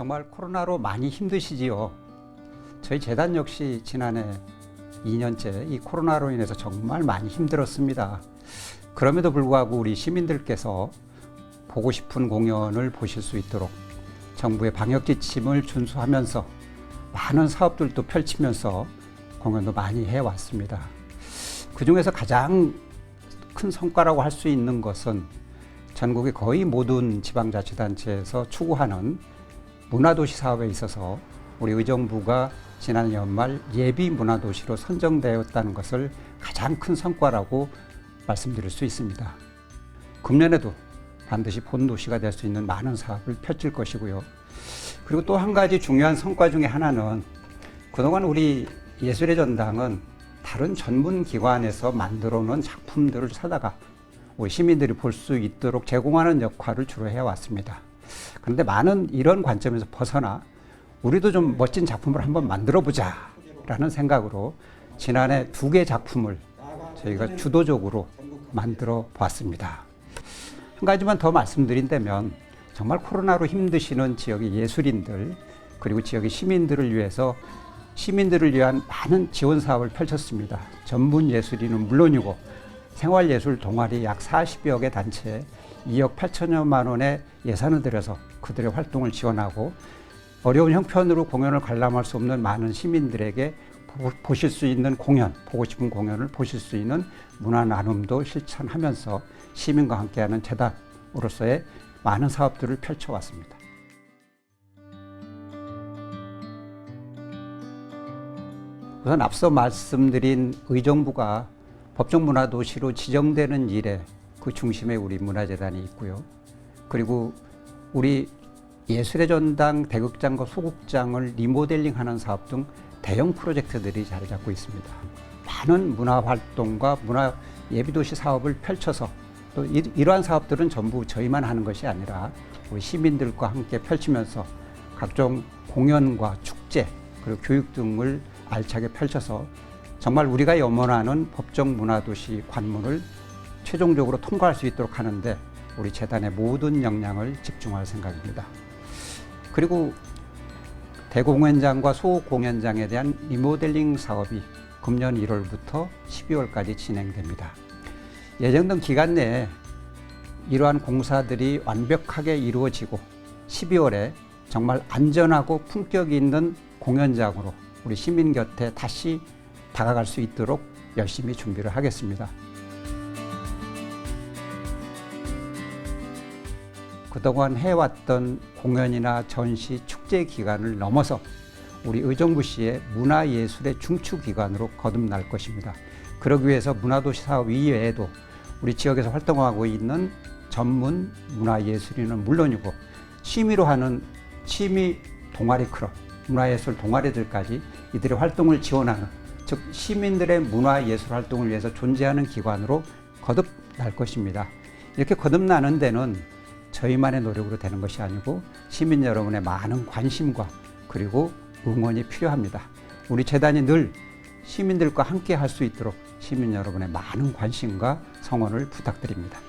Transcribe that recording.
정말 코로나로 많이 힘드시지요. 저희 재단 역시 지난해 2년째 이 코로나로 인해서 정말 많이 힘들었습니다. 그럼에도 불구하고 우리 시민들께서 보고 싶은 공연을 보실 수 있도록 정부의 방역 지침을 준수하면서 많은 사업들도 펼치면서 공연도 많이 해왔습니다. 그 중에서 가장 큰 성과라고 할 수 있는 것은 전국의 거의 모든 지방자치단체에서 추구하는 문화도시 사업에 있어서 우리 의정부가 지난 연말 예비 문화도시로 선정되었다는 것을 가장 큰 성과라고 말씀드릴 수 있습니다. 금년에도 반드시 본도시가 될 수 있는 많은 사업을 펼칠 것이고요. 그리고 또 한 가지 중요한 성과 중에 하나는 그동안 우리 예술의 전당은 다른 전문 기관에서 만들어 놓은 작품들을 사다가 우리 시민들이 볼 수 있도록 제공하는 역할을 주로 해왔습니다. 그런데 많은 이런 관점에서 벗어나 우리도 좀 멋진 작품을 한번 만들어 보자라는 생각으로 지난해 두 개 작품을 저희가 주도적으로 만들어 보았습니다. 한 가지만 더 말씀드린다면 정말 코로나로 힘드시는 지역의 예술인들 그리고 지역의 시민들을 위해서 시민들을 위한 많은 지원 사업을 펼쳤습니다. 전문 예술인은 물론이고 생활예술 동아리 약 40여 개 단체에 2억 8천여만 원의 예산을 들여서 그들의 활동을 지원하고 어려운 형편으로 공연을 관람할 수 없는 많은 시민들에게 보- 보실 수 있는 공연, 보고 싶은 공연을 보실 수 있는 문화 나눔도 실천하면서 시민과 함께하는 재단으로서의 많은 사업들을 펼쳐왔습니다. 우선 앞서 말씀드린 의정부가 법정문화도시로 지정되는 일에 그 중심에 우리 문화재단이 있고요. 그리고 우리 예술의 전당 대극장과 소극장을 리모델링하는 사업 등 대형 프로젝트들이 자리 잡고 있습니다. 많은 문화 활동과 문화 예비도시 사업을 펼쳐서 또 이, 이러한 사업들은 전부 저희만 하는 것이 아니라 우리 시민들과 함께 펼치면서 각종 공연과 축제 그리고 교육 등을 알차게 펼쳐서 정말 우리가 염원하는 법정 문화도시 관문을 최종적으로 통과할 수 있도록 하는데 우리 재단의 모든 역량을 집중할 생각입니다. 그리고 대공연장과 소공연장에 대한 리모델링 사업이 금년 1월부터 12월까지 진행됩니다. 예정된 기간 내에 이러한 공사들이 완벽하게 이루어지고 12월에 정말 안전하고 품격 있는 공연장으로 우리 시민 곁에 다시 다가갈 수 있도록 열심히 준비를 하겠습니다. 그동안 해왔던 공연이나 전시, 축제 기간을 넘어서 우리 의정부시의 문화예술의 중추기관으로 거듭날 것입니다. 그러기 위해서 문화도시 사업 이외에도 우리 지역에서 활동하고 있는 전문 문화예술인은 물론이고 취미로 하는 취미 동아리 클럽, 문화예술 동아리들까지 이들의 활동을 지원하는 즉 시민들의 문화 예술 활동을 위해서 존재하는 기관으로 거듭날 것입니다. 이렇게 거듭나는 데는 저희만의 노력으로 되는 것이 아니고 시민 여러분의 많은 관심과 그리고 응원이 필요합니다. 우리 재단이 늘 시민들과 함께 할 수 있도록 시민 여러분의 많은 관심과 성원을 부탁드립니다.